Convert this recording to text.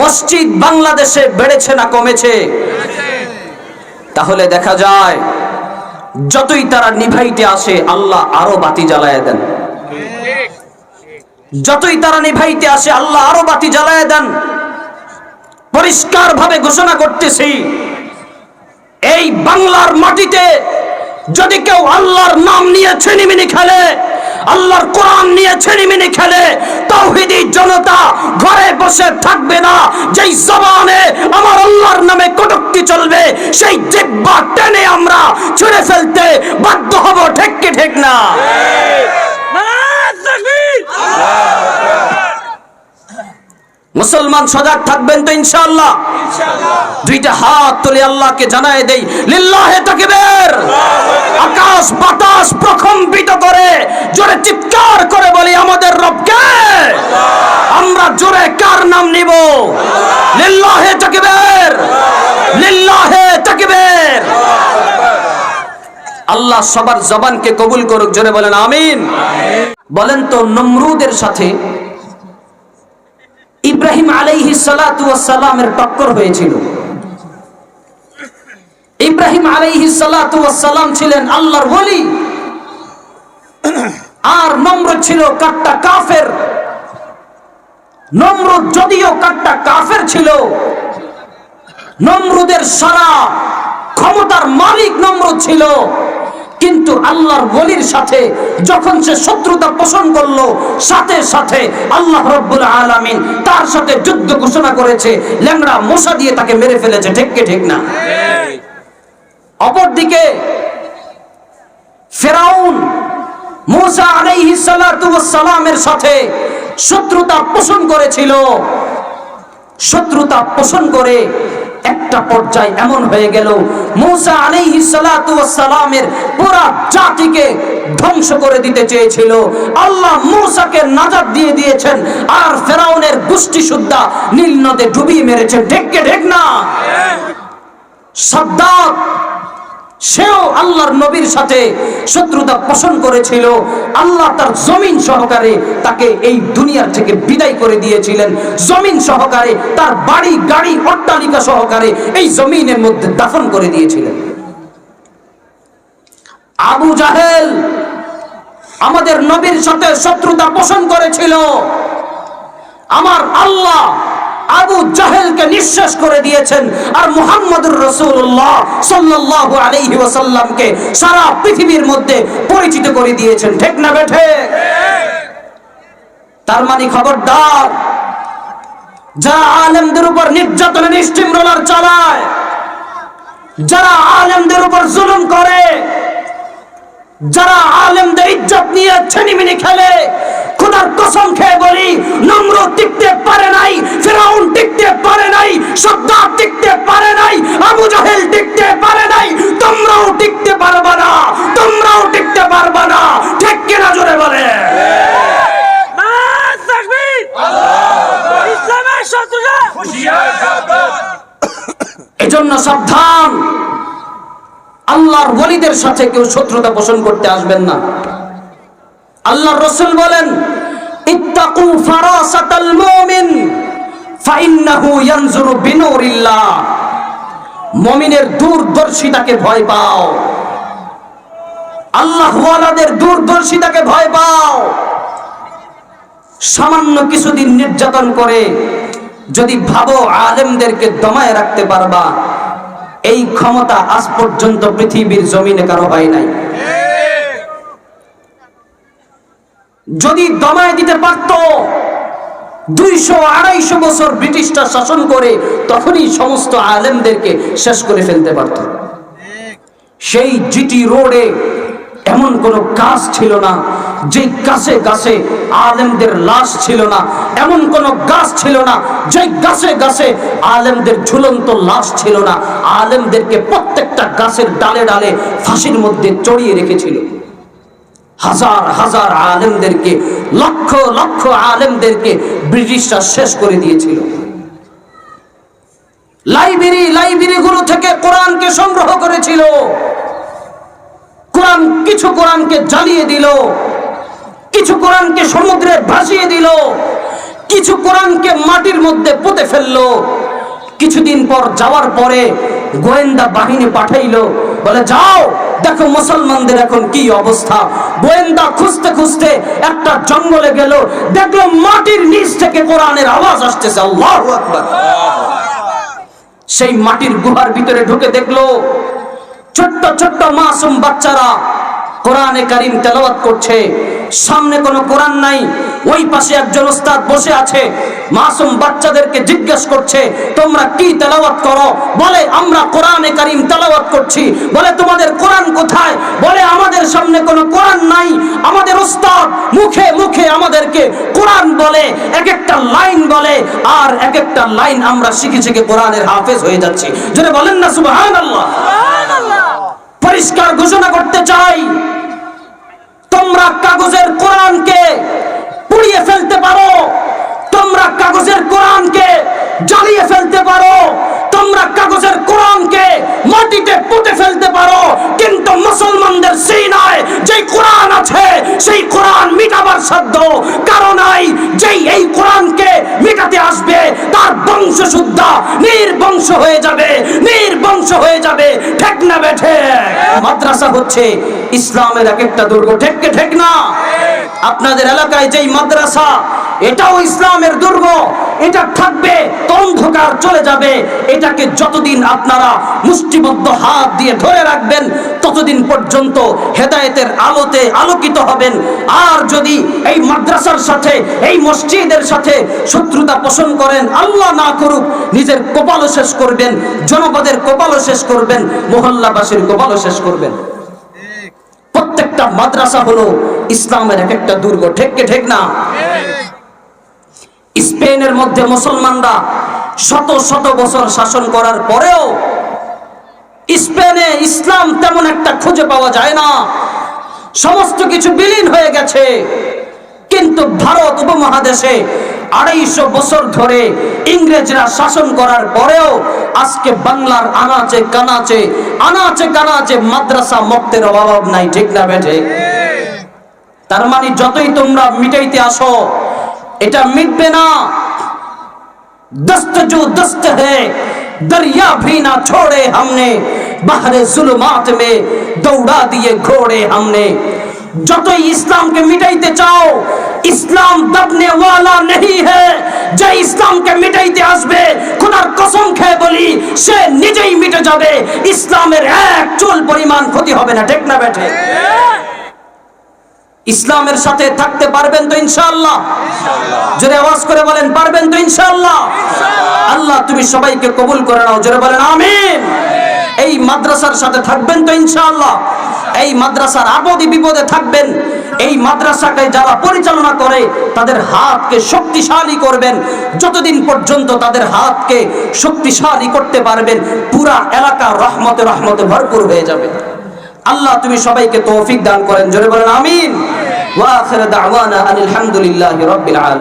মসজিদ বাংলাদেশে বেড়েছে না কমেছে? তাহলে দেখা যায়, যতই তারা নিভাইতে আসে, আল্লাহ আরও বাতি জ্বালায় দেন। যতই তারা নিভাইতে আসে, আল্লাহ আরও বাতি জ্বালায় দেন। পরিষ্কার ভাবে ঘোষণা করতেছি, এই বাংলার মাটিতে যদি কেউ আল্লাহর নাম নিয়ে ছিনিমিনি খেলে আল্লাহর কোরআন নিয়ে ছিনিমিনি খেলে তৌহিদি জনতা ঘরে বসে থাকবে না। যেই জবানে আমার আল্লাহর নামে কটুক্তি চলবে সেই জিব্বা টেনে আমরা ছেড়ে ফেলতে বাধ্য হব ঠিক কি ঠিক না? মুসলমান সজাগ থাকবেন তো ইনশাআল্লাহ। দুইটা হাত তুলে আল্লাহকে জানায় দেই লিল্লাহে তাকবীর। আকাশ বাতাস প্রকম্পিত করে জোরে চিৎকার করে বলি আমাদের রবকে আমরা জোরে কার নাম নিব? লিল্লাহে তাকবীর। লিল্লাহে তাকবীর। আল্লাহ। সবার জবানকে কবুল করুক জোরে বলেন আমিন। বলেন তো নমরুদের সাথে ইব্রাহিম আলাইহি সালাতু সালামের টক্কর হয়েছিল। ইব্রাহিম আলাইহি সালাতু সালাম ছিলেন আল্লাহর ওলি। আর নমরুদ ছিল কাট্টা কাফের। নমরুদ যদিও কাট্টা কাফের ছিল, নমরুদের সারা ক্ষমতার মালিক নমরুদ ছিল। কিন্তু আল্লাহর বলির সাথে যখন সে শত্রুতা পোষণ করল, সাথে সাথে আল্লাহ রব্বুল আলামিন তার সাথে যুদ্ধ ঘোষণা করেছে, ল্যাংড়া মশা দিয়ে তাকে মেরে ফেলেছে, ঠিক কি ঠিক না? অপরদিকে ফেরাউন মোসা ওয়াস সালামের সাথে শত্রুতা পোষণ করেছিল। শত্রুতা পোষণ করে একটা পর্যায়ে এমন হয়ে গেল, মুসা আলাইহিস সালাতু সালামের পুরা জাতিকে ধ্বংস করে দিতে চেয়েছিল। আল্লাহ মুসাকে নাজাত দিয়ে দিয়েছেন আর ফেরাউনের গোষ্ঠী সুদ্ধা নীল নদে ডুবিয়ে মেরেছেন ঢেককে ঢেক না। সাদ্দাত সেও আল্লাহর নবীর সাথে শত্রুতা পোষণ করেছিল। আল্লাহ তার জমিন সহকারে তাকে এই দুনিয়ার থেকে বিদায় করে দিয়েছিলেন। জমিন সহকারে, তার বাড়ি, গাড়ি, অট্টালিকা সহকারে এই জমিনের মধ্যে দাফন করে দিয়েছিলেন। আবু জাহেল আমাদের নবীর সাথে শত্রুতা পোষণ করেছিল। আমার আল্লাহ আবু জাহেলকে নিঃশেষ করে দিয়েছেন। আর মুহাম্মদুর রসুল্লাহ সাল্লাল্লাহু আলাইহি ওয়াসাল্লামকে সারা পৃথিবীর মধ্যে পরিচিত করে দিয়েছেন। ঠিক না বেঠে তার মানে খবরদার, যারা আলেমদের উপর নির্যাতনের স্টিম রোলার চালায়, যারা আলেমদের উপর জুলুম করে, যারা আলেমদের ইজ্জত নিয়ে ছেনিমিনি খেলে খোদার কসম খেয়ে বলি নম্র টিকতে পারে নাই ফেরাউন টিকতে পারে নাই সদ্দার টিকতে পারে নাই আবু জাহেল টিকতে পারে নাই তোমরাও টিকতে পারবা না তোমরাও টিকতে পারবা না। ঠিক কিনা জোরে বলে? এজন্য সাবধান। আল্লাহর ওলিদের সাথে কেউ শত্রুতা পোষণ করতে আসবেন না। আল্লাহর রসুল বলেন ইত্তাকু ফারাসাতাল মুমিন, ফাইন্নাহু ইয়ানজুরু বিনুরিল্লাহ। মুমিনের দূরদর্শিতাকে ভয় পাও। দূরদর্শিতাকে ভয় পাও। সামান্য কিছুদিন নির্যাতন করে যদি ভাবো আলেমদেরকে দমায় রাখতে পারবা, এই ক্ষমতা আজ পর্যন্ত পৃথিবীর জমিনে কারও হয় নাই। যদি দমায় দিতে পারত, দুইশো আড়াইশো বছর ব্রিটিশরা শাসন করে তখনই সমস্ত আলেমদেরকে শেষ করে ফেলতে পারত। সেই জিটি রোডে এমন কোন গাছ ছিল না, যে গাছে গাছে আলেমদের লাশ ছিল না, এমন কোন গাছ ছিল না, যে গাছে গাছে আলেমদের ঝুলন্ত লাশ ছিল না, আলেমদেরকে প্রত্যেকটা গাছের ডালে ডালে ফাঁসির মধ্যে চড়িয়ে রেখেছিল। হাজার হাজার আলেমদেরকে, লক্ষ লক্ষ আলেমদেরকে ব্রিটিশরা শেষ করে দিয়েছিল। লাইব্রেরি লাইব্রেরি গুলো থেকে কোরআনকে সংগ্রহ করেছিল। কোরআন কিছু কোরআনকে জ্বালিয়ে দিল, কিছু কোরআনকে সমুদ্রে ভাসিয়ে দিল, কিছু কোরআনকে মাটির মধ্যে পুঁতে ফেলল। কিছুদিন পর যাওয়ার পরে গোয়েন্দা বাহিনী পাঠাইলো, বলে, যাও দেখো মুসলমানদের এখন কি অবস্থা? গোয়েন্দা খুঁজতে খুঁজতে একটা জঙ্গলে গেল, দেখল মাটির নিচ থেকে কোরআনের আওয়াজ আসতেছে, আল্লাহু সেই মাটির গুহার ভিতরে ঢুকে দেখল ছোট্ট ছোট্ট মাসুম বাচ্চারা কোরআনে কারিম তেলাওয়াত করছে। সামনে কোনো কোরআন নাই ওই পাশে একজন ওস্তাদ বসে আছে। মাসুম বাচ্চাদেরকে জিজ্ঞেস করছে, তোমরা কি তেলাওয়াত করো? বলে, আমরা কোরআনে কারিম তেলাওয়াত করছি। বলে, তোমাদের কোরআন কোথায়? বলে, আমাদের সামনে কোনো কোরআন নাই। আমাদের ওস্তাদ মুখে মুখে আমাদেরকে কোরআন বলে এক একটা লাইন বলে, আর এক একটা লাইন আমরা শিখে শিখে কোরআনের হাফেজ হয়ে যাচ্ছি। যদি বলেন না, সুবহানাল্লাহ। পরিষ্কার ঘোষণা করতে চাই তোমরা কাগজের কোরআনকে পুড়িয়ে ফেলতে পারো তোমরা কাগজের কোরআনকে জ্বালিয়ে ফেলতে পারো তোমরা কাগজের কোরআনকে মাটিতে পুঁতে ফেলতে পারো, কিন্তু মুসলমানদের সেই নয় যেই কোরআন আছে, সেই কোরআন মিটাবার সাধ্য। কারণ নাই যেই এই কোরআনকে মিটাতে আসবে, তার বংশ শুদ্ধা, নির্বংশ হয়ে যাবে, নির্বংশ হয়ে যাবে, ঠিক না বেঠে মাদ্রাসা হচ্ছে ইসলামের এক একটা দুর্গ ঠেককে ঠিক না? আপনাদের এলাকায় যেই মাদ্রাসা, এটাও ইসলামের দুর্গ। এটা থাকবে অন্ধকার চলে যাবে। এটাকে যতদিন আপনারা মুষ্টিবদ্ধ হাত দিয়ে ধরে রাখবেন, ততদিন পর্যন্ত হেদায়েতের আলোতে আলোকিত হবেন। আর যদি এই মাদ্রাসার সাথে, এই মসজিদের সাথে শত্রুতা পোষণ করেন, আল্লাহ না করুক, নিজের কপালও শেষ করবেন, জনপদের কপালও শেষ করবেন, মহল্লাবাসীর কপালও শেষ করবেন। প্রত্যেকটা মাদ্রাসা হলো ইসলামের এক একটা দুর্গ। ঠিক কি ঠিক না? স্পেনের মধ্যে মুসলমানরা শত শত বছর শাসন করার পরেও স্পেনে ইসলাম তেমন একটা খুঁজে পাওয়া যায় না। সমস্ত কিছু বিলীন হয়ে গেছে। কিন্তু ভারত উপমহাদেশে আড়াইশো বছর ধরে ইংরেজরা শাসন করার পরেও আজকে বাংলার আনাচে কানাচে আনাচে কানাচে মাদ্রাসা মক্তের অভাব নাই, ঠিক না বেঠে? তার মানে যতই তোমরা মিটাইতে আসো এটা মিটবে না। দস্ত জো দস্ত দরিয়া ভি না ছোড়ে হামনে। বাহরে জুলুমাত মে দৌড়া দিয়ে ঘোড়ে হামনে। যতই ইসলামকে মিটাইতে চাও, ইসলাম দাবনে ওয়ালা নেই হে। যে ইসলামকে মিটাইতে আসবে, খোদার কসম খেয়ে বলি, সে নিজেই মিটে যাবে। ইসলামের এক চুল পরিমাণ ক্ষতি হবে না, ঠিক না বেঠে? ইসলামের সাথে থাকতে পারবেন তো ইনশাআল্লাহ? জোরে আওয়াজ করে বলেন, পারবেন তো ইনশাআল্লাহ? আল্লাহ, তুমি সবাইকে কবুল করে নাও, জোরে বলেন, আমিন। এই মাদ্রাসার সাথে থাকবেন তো ইনশাআল্লাহ? এই মাদ্রাসার আপদে বিপদে থাকবেন। এই মাদ্রাসাকে যারা পরিচালনা করে, তাদের হাতকে শক্তিশালী করবেন। যতদিন পর্যন্ত তাদের হাতকে শক্তিশালী করতে পারবেন, পুরা এলাকা রহমতে রহমতে ভরপুর হয়ে যাবে। আল্লাহ তুমি সবাইকে তৌফিক দান করেন। জোরে বলেন, আমিন। ওয়া আখির দাওয়ানা আলহামদুলিল্লাহি রাব্বিল আলামিন।